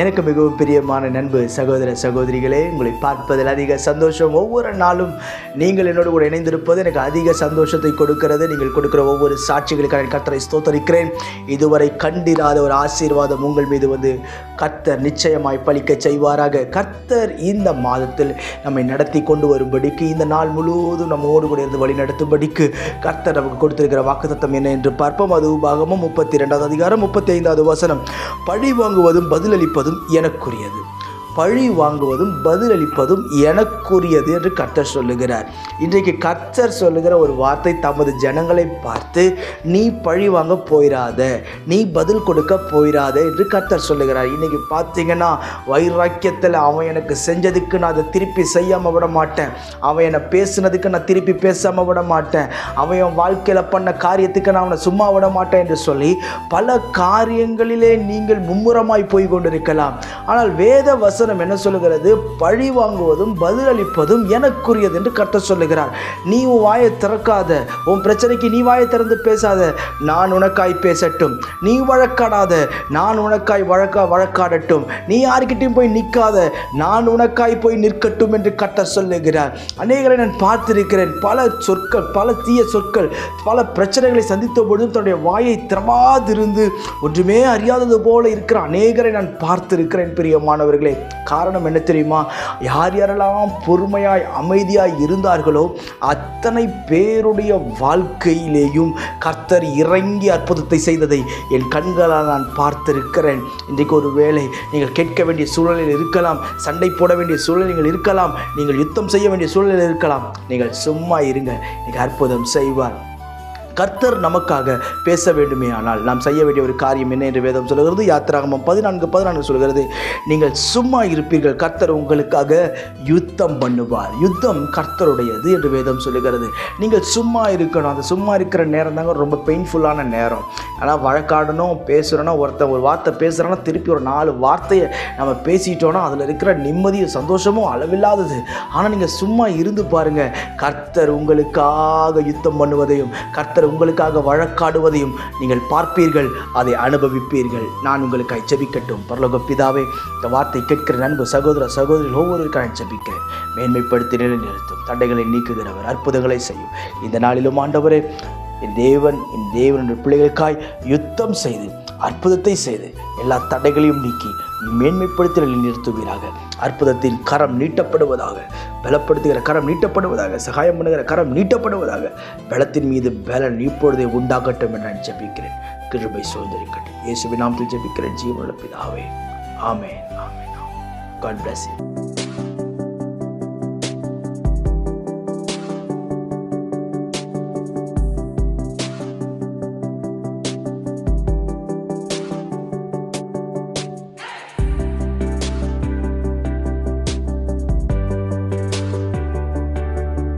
எனக்கு மிகவும் பிரியமான நண்பு சகோதர சகோதரிகளே உங்களை பார்ப்பதில் அதிக சந்தோஷம். ஒவ்வொரு நாளும் நீங்கள் என்னோடு கூட இணைந்திருப்பது எனக்கு அதிக சந்தோஷத்தை கொடுக்கிறது. நீங்கள் கொடுக்கிற ஒவ்வொரு சாட்சிகளுக்கான கர்த்தரை ஸ்தோத்தரிக்கிறேன். இதுவரை கண்டிராத ஒரு ஆசீர்வாதம் உங்கள் மீது வந்து கர்த்தர் நிச்சயமாய் பழிக்க செய்வாராக. கர்த்தர் இந்த மாதத்தில் நம்மை நடத்தி கொண்டு வரும்படிக்கு இந்த நாள் முழுவதும் நம்மோடு கூட இருந்து வழி நடத்தும்படிக்கு கர்த்தர் நமக்கு கொடுத்திருக்கிற வாக்குத்தத்தம் என்ன என்று பார்ப்போம். அது உபாகமும் முப்பத்தி இரண்டாவது அதிகாரம் முப்பத்தி ஐந்தாவது வசனம். பழி வாங்குவதும் பதிலளிப்பதும் இருப்பதும் எனக்குரியது. பழி வாங்குவதும் பதிலளிப்பதும் எனக்குரியது என்று கர்த்தர் சொல்லுகிறார். இன்றைக்கு கர்த்தர் சொல்லுகிற ஒரு வார்த்தை தமது ஜனங்களை பார்த்து நீ பழி வாங்க போயிடாத நீ பதில் கொடுக்க போயிடாத என்று கர்த்தர் சொல்லுகிறார். இன்றைக்கி பார்த்தீங்கன்னா வைராக்கியத்தில் அவன் எனக்கு செஞ்சதுக்கு நான் அதை திருப்பி செய்யாமல் விட மாட்டேன். அவன் என்னை பேசுனதுக்கு நான் திருப்பி பேசாமல் விட மாட்டேன். அவன் என் வாழ்க்கையில் பண்ண காரியத்துக்கு நான் அவனை சும்மா விட மாட்டேன் என்று சொல்லி பல காரியங்களிலே நீங்கள் மும்முரமாய் போய் கொண்டிருக்கலாம். ஆனால் வேத வசனம் என்ன சொல்லுகிறது? பழி வாங்குவதும் பதிலளிப்பதும் எனக்குரியது என்று கர்த்தர் சொல்லுகிறார். நீ உன் வாயை திறக்காத உன் பிரச்சனைக்கு நீ வாயை திறந்து பேசாத நான் உனக்காய் பேசட்டும். நீ வழக்காடாத நான் உனக்காய் வழக்கா வழக்காடட்டும். நீ யாருக்கிட்டையும் போய் நிற்காத நான் உனக்காய் போய் நிற்கட்டும் என்று கர்த்தர் சொல்லுகிறார். அநேகரை நான் பார்த்திருக்கிறேன். பல சொற்கள் பல தீய சொற்கள் பல பிரச்சனைகளை சந்தித்த பொழுதும் தன்னுடைய வாயை திறமாதிருந்து ஒன்றுமே அறியாதது போல இருக்கிற அநேகரை நான் பார்த்திருக்கிறேன். பிரியமானவர்களே காரணம் என்ன தெரியுமா? யார் யாரெல்லாம் பொறுமையாய் அமைதியாய் இருந்தார்களோ அத்தனை பேருடைய வாழ்க்கையிலேயும் கர்த்தர் இறங்கி அற்புதத்தை செய்ததை என் கண்களால் நான் பார்த்திருக்கிறேன். இன்றைக்கு ஒரு வேளை நீங்கள் கேட்க வேண்டிய சூழலில் இருக்கலாம் சண்டை போட வேண்டிய சூழல் நீங்கள் இருக்கலாம் நீங்கள் யுத்தம் செய்ய வேண்டிய சூழலில் இருக்கலாம். நீங்கள் சும்மா இருங்க நீங்கள் அற்புதம் செய்வார். கர்த்தர் நமக்காக பேச வேண்டுமே ஆனால் நாம் செய்ய வேண்டிய ஒரு காரியம் என்ன என்று வேதம் சொல்கிறது யாத்திராகமம் பதினான்கு பதினான்கு சொல்கிறது நீங்கள் சும்மா இருப்பீர்கள் கர்த்தர் உங்களுக்காக யுத்தம் பண்ணுவார். யுத்தம் கர்த்தருடையது என்று வேதம் சொல்லுகிறது. நீங்கள் சும்மா இருக்கணும். அந்த சும்மா இருக்கிற நேரம் தாங்க ரொம்ப பெயின்ஃபுல்லான நேரம். ஆனால் வழக்காடணும் பேசுகிறோன்னா ஒருத்தன் ஒரு வார்த்தை பேசுகிறோன்னா திருப்பி ஒரு நாலு வார்த்தையை நம்ம பேசிட்டோன்னா அதில் இருக்கிற நிம்மதியும் சந்தோஷமும் அளவில்லாதது. ஆனால் நீங்கள் சும்மா இருந்து பாருங்கள் கர்த்தர் உங்களுக்காக யுத்தம் பண்ணுவதையும் கர்த்தர் உங்களுக்காக வழக்காடுவதையும் நீங்கள் பார்ப்பீர்கள் அதை அனுபவிப்பீர்கள். நான் உங்களுக்காக ஜெபிக்கட்டும். பரலோக பிதாவே இந்த வார்த்தை கேட்கிற நண்பு சகோதர சகோதரிகள் ஒவ்வொருவருக்காக ஜெபிக்கிறேன். மேன்மைப்படுத்தி நிலைநிறுத்தும். தடைகளை நீக்குகிறவர் அற்புதங்களை செய்யும். இந்த நாளிலும் ஆண்டவரே என் தேவன் என் தேவனுடைய பிள்ளைகளுக்காய் யுத்தம் செய்து அற்புதத்தை செய்து எல்லா தடைகளையும் நீக்கி மேன்மைப்படுத்தி நிறுத்துவீராக அற்புதத்தின் கரம் நீட்டப்படுவதாக பலப்படுத்துகிற கரம் நீட்டப்படுவதாக சகாயம் பண்ணுகிற கரம் நீட்டப்படுவதாக பலத்தின் மீது பலன் இப்பொழுதே உண்டாகட்டும் என்று நான் ஜபிக்கிறேன். கிருபை சுதந்திரிக்கட்டும் இயேசுவின் நாமத்தில் ஜபிக்கிறேன் ஜீவனுள்ள பிதாவே. ஆமே ஆமென் காட் bless you.